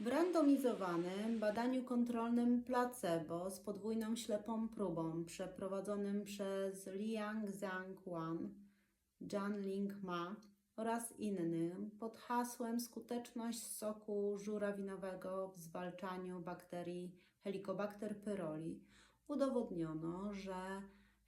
W randomizowanym badaniu kontrolnym placebo z podwójną ślepą próbą przeprowadzonym przez Liang Zhang Wan, Jan Ling Ma oraz innym pod hasłem Skuteczność soku żurawinowego w zwalczaniu bakterii Helicobacter pylori. Udowodniono, że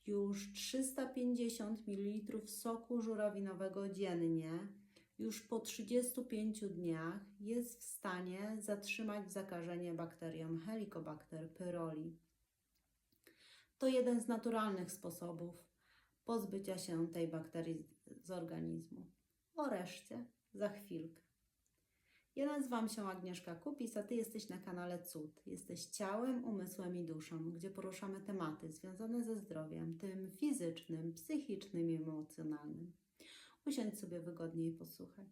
już 350 ml soku żurawinowego dziennie już po 35 dniach jest w stanie zatrzymać zakażenie bakterią Helicobacter pylori. To jeden z naturalnych sposobów pozbycia się tej bakterii z organizmu. O reszcie za chwilkę. Ja nazywam się Agnieszka Kupis, a Ty jesteś na kanale Cud. Jesteś ciałem, umysłem i duszą, gdzie poruszamy tematy związane ze zdrowiem, tym fizycznym, psychicznym i emocjonalnym. Usiądź sobie wygodnie i posłuchaj.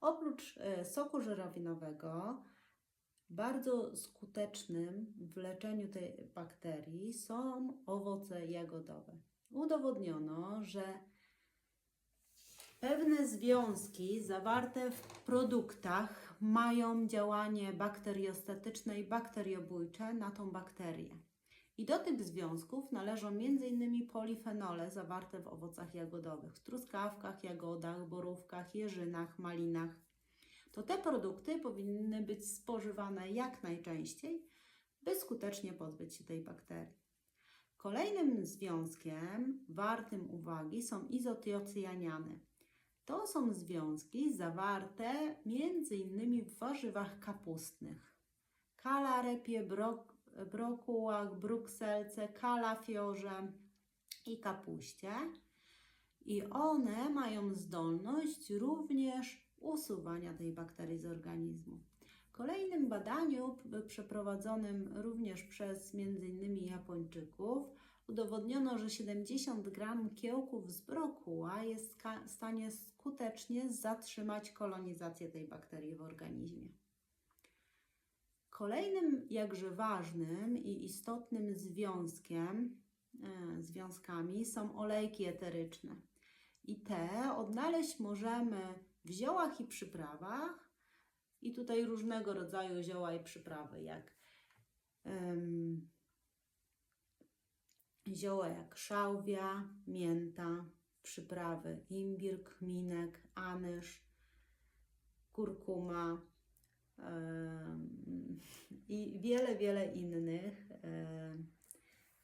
Oprócz e, soku żurawinowego, bardzo skutecznym w leczeniu tej bakterii są owoce jagodowe. Udowodniono, że pewne związki zawarte w produktach mają działanie bakteriostatyczne i bakteriobójcze na tą bakterię. I do tych związków należą m.in. polifenole zawarte w owocach jagodowych, truskawkach, jagodach, borówkach, jeżynach, malinach. To te produkty powinny być spożywane jak najczęściej, by skutecznie pozbyć się tej bakterii. Kolejnym związkiem wartym uwagi są izotiocyaniany. To są związki zawarte m.in. w warzywach kapustnych. Kalarepie, brok, brokułach, brukselce, kalafiorze i kapuście. I one mają zdolność również usuwania tej bakterii z organizmu. W kolejnym badaniu, przeprowadzonym również przez m.in. Japończyków, udowodniono, że 70 gram kiełków z brokuła jest w stanie skutecznie zatrzymać kolonizację tej bakterii w organizmie. Kolejnym jakże ważnym i istotnym związkiem, e, związkami są olejki eteryczne. I te odnaleźć możemy w ziołach i przyprawach. I tutaj różnego rodzaju zioła i przyprawy, jak em, zioła jak szałwia, mięta, przyprawy imbir, kminek, anyż, kurkuma i wiele, wiele innych,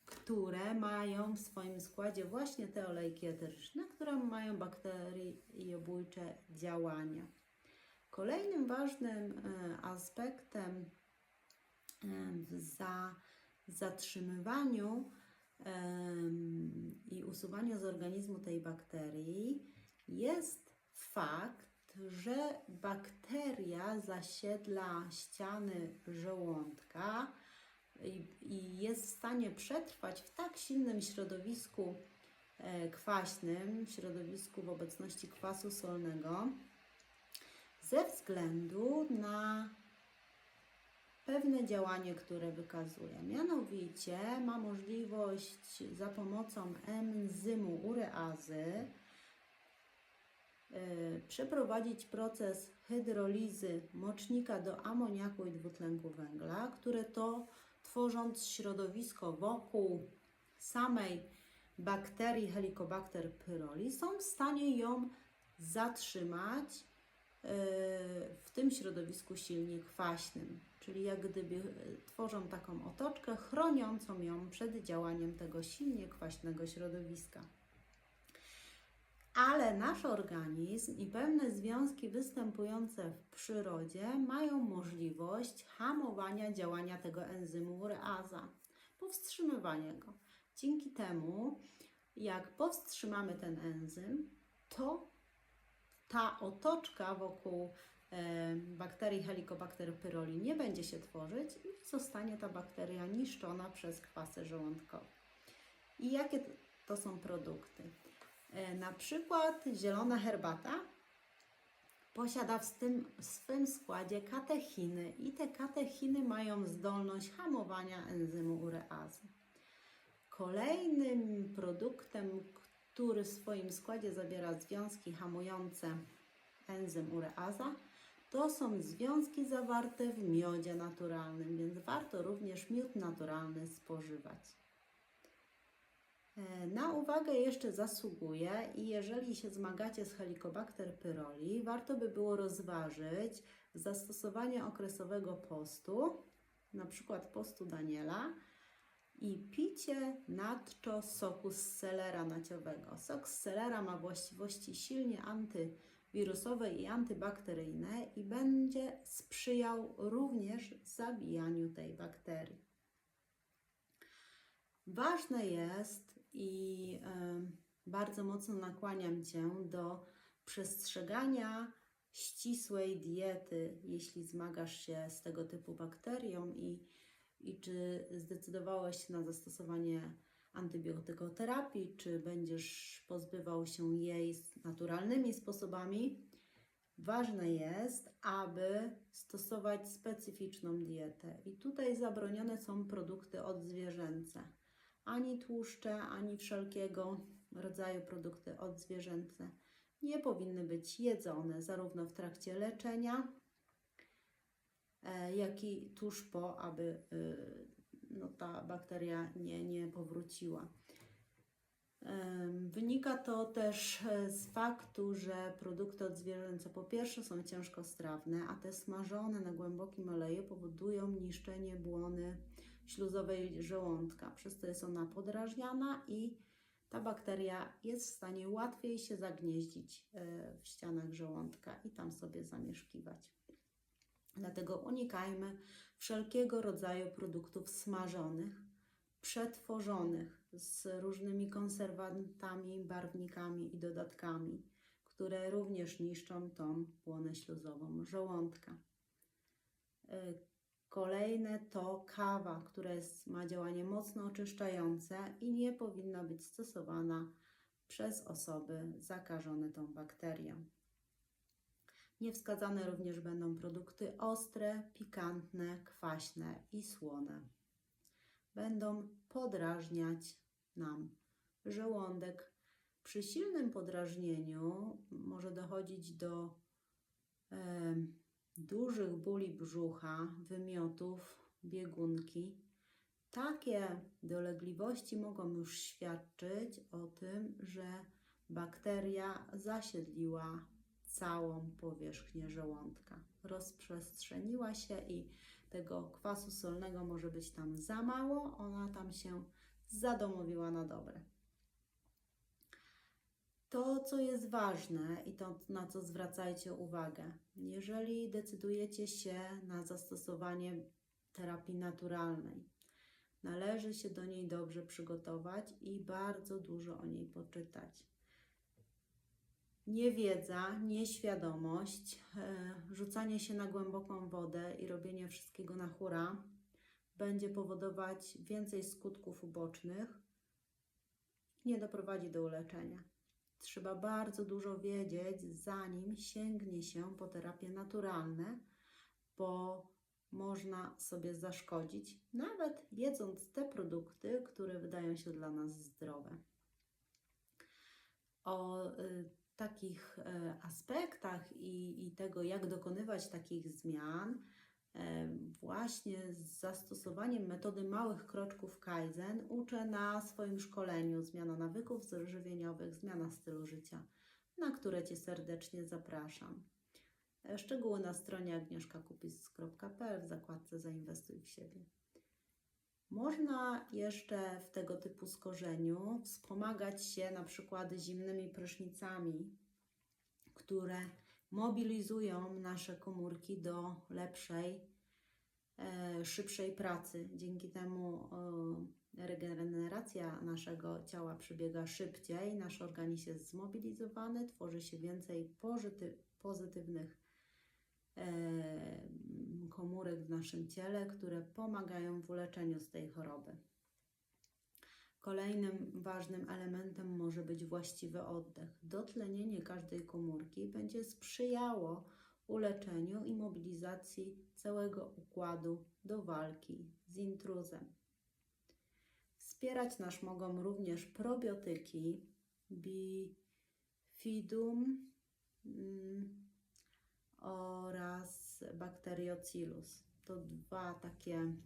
które mają w swoim składzie właśnie te olejki eteryczne, które mają bakteriobójcze działania. Kolejnym ważnym aspektem w za, zatrzymywaniu i usuwaniu z organizmu tej bakterii jest fakt, że bakteria zasiedla ściany żołądka i, i jest w stanie przetrwać w tak silnym środowisku e, kwaśnym, środowisku w obecności kwasu solnego, ze względu na pewne działanie, które wykazuje. Mianowicie ma możliwość za pomocą enzymu ureazy przeprowadzić proces hydrolizy mocznika do amoniaku i dwutlenku węgla, które to tworząc środowisko wokół samej bakterii Helicobacter pylori są w stanie ją zatrzymać y, w tym środowisku silnie kwaśnym, czyli jak gdyby y, tworzą taką otoczkę chroniącą ją przed działaniem tego silnie kwaśnego środowiska. Ale nasz organizm i pewne związki występujące w przyrodzie mają możliwość hamowania działania tego enzymu ureaza, powstrzymywania go. Dzięki temu, jak powstrzymamy ten enzym, to ta otoczka wokół e, bakterii Helicobacter pylori nie będzie się tworzyć i zostanie ta bakteria niszczona przez kwasy żołądkowe. I jakie to są produkty? E, Na przykład zielona herbata posiada w tym swym składzie katechiny i te katechiny mają zdolność hamowania enzymu ureazy. Kolejnym produktem, który w swoim składzie zawiera związki hamujące enzym ureaza, To są związki zawarte w miodzie naturalnym, więc warto również miód naturalny spożywać. E, Na uwagę jeszcze zasługuje i jeżeli się zmagacie z Helicobacter pyroli, warto by było rozważyć zastosowanie okresowego postu, na przykład postu Daniela i picie nadczo soku z selera naciowego. Sok z selera ma właściwości silnie antywirusowe i antybakteryjne i będzie sprzyjał również zabijaniu tej bakterii. Ważne jest i bardzo mocno nakłaniam Cię do przestrzegania ścisłej diety, jeśli zmagasz się z tego typu bakterią i, i czy zdecydowałeś na zastosowanie antybiotykoterapii, czy będziesz pozbywał się jej naturalnymi sposobami. Ważne jest, aby stosować specyficzną dietę. I tutaj zabronione są produkty odzwierzęce. Ani tłuszcze, ani wszelkiego rodzaju produkty odzwierzęce nie powinny być jedzone zarówno w trakcie leczenia, e, jak i tuż po, aby y, no, ta bakteria nie, nie powróciła. Wynika to też e, z faktu, że produkty odzwierzęce po pierwsze są ciężkostrawne, a te smażone na głębokim oleju powodują niszczenie błony śluzowej żołądka. Przez to jest ona podrażniana i ta bakteria jest w stanie łatwiej się zagnieździć e, w ścianach żołądka i tam sobie zamieszkiwać. Dlatego unikajmy wszelkiego rodzaju produktów smażonych, przetworzonych z różnymi konserwantami, barwnikami i dodatkami, które również niszczą tą błonę śluzową żołądka. Kolejne to kawa, która jest, ma działanie mocno oczyszczające i nie powinna być stosowana przez osoby zakażone tą bakterią. Niewskazane również będą produkty ostre, pikantne, kwaśne i słone. Będą podrażniać nam żołądek. Przy silnym podrażnieniu może dochodzić do em, dużych bóli brzucha, wymiotów, biegunki. Takie dolegliwości mogą już świadczyć o tym, że bakteria zasiedliła całą powierzchnię żołądka. Rozprzestrzeniła się i tego kwasu solnego może być tam za mało, ona tam się zadomowiła na dobre. To, co jest ważne i to, na co zwracajcie uwagę, jeżeli decydujecie się na zastosowanie terapii naturalnej, należy się do niej dobrze przygotować i bardzo dużo o niej poczytać. Niewiedza, nieświadomość, e, rzucanie się na głęboką wodę i robienie wszystkiego na hura będzie powodować więcej skutków ubocznych nie doprowadzi do uleczenia. Trzeba bardzo dużo wiedzieć, zanim sięgnie się po terapie naturalne, bo można sobie zaszkodzić, nawet jedząc te produkty, które wydają się dla nas zdrowe. O y, takich y, aspektach i, i tego, jak dokonywać takich zmian, właśnie z zastosowaniem metody małych kroczków Kaizen uczę na swoim szkoleniu Zmiana nawyków żywieniowych, zmiana stylu życia, na które Cię serdecznie zapraszam. E, Szczegóły na stronie agnieszkakupis.pl w zakładce Zainwestuj w siebie. Można jeszcze w tego typu skorzeniu wspomagać się na przykład zimnymi prysznicami, które mobilizują nasze komórki do lepszej, e, szybszej pracy. Dzięki temu e, regeneracja naszego ciała przebiega szybciej, nasz organizm jest zmobilizowany, tworzy się więcej pozytywnych e, komórek w naszym ciele, które pomagają w leczeniu z tej choroby. Kolejnym ważnym elementem może być właściwy oddech. Dotlenienie każdej komórki będzie sprzyjało uleczeniu i mobilizacji całego układu do walki z intruzem. Wspierać nas mogą również probiotyki Bifidum mm, oraz Bacteriocillus. To dwa takie mm,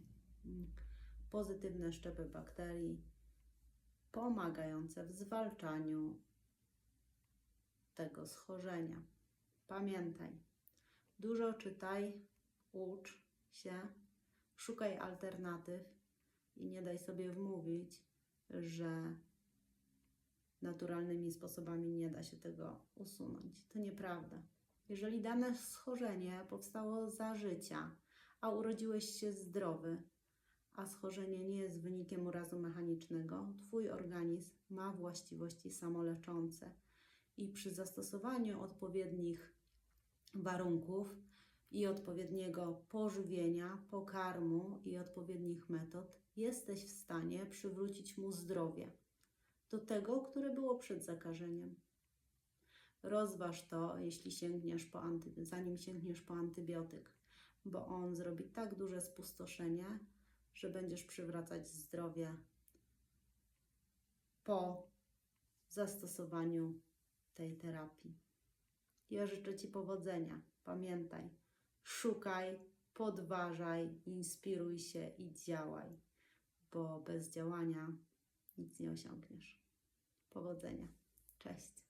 pozytywne szczepy bakterii pomagające w zwalczaniu tego schorzenia. Pamiętaj, dużo czytaj, ucz się, szukaj alternatyw i nie daj sobie wmówić, że naturalnymi sposobami nie da się tego usunąć. To nieprawda. Jeżeli dane schorzenie powstało za życia, a urodziłeś się zdrowy, a schorzenie nie jest wynikiem urazu mechanicznego, Twój organizm ma właściwości samoleczące i przy zastosowaniu odpowiednich warunków i odpowiedniego pożywienia, pokarmu i odpowiednich metod jesteś w stanie przywrócić mu zdrowie do tego, które było przed zakażeniem. Rozważ to, jeśli sięgniesz po anty, zanim sięgniesz po antybiotyk, bo on zrobi tak duże spustoszenie, że będziesz przywracać zdrowie po zastosowaniu tej terapii. Ja życzę Ci powodzenia. Pamiętaj, szukaj, podważaj, inspiruj się i działaj, bo bez działania nic nie osiągniesz. Powodzenia. Cześć.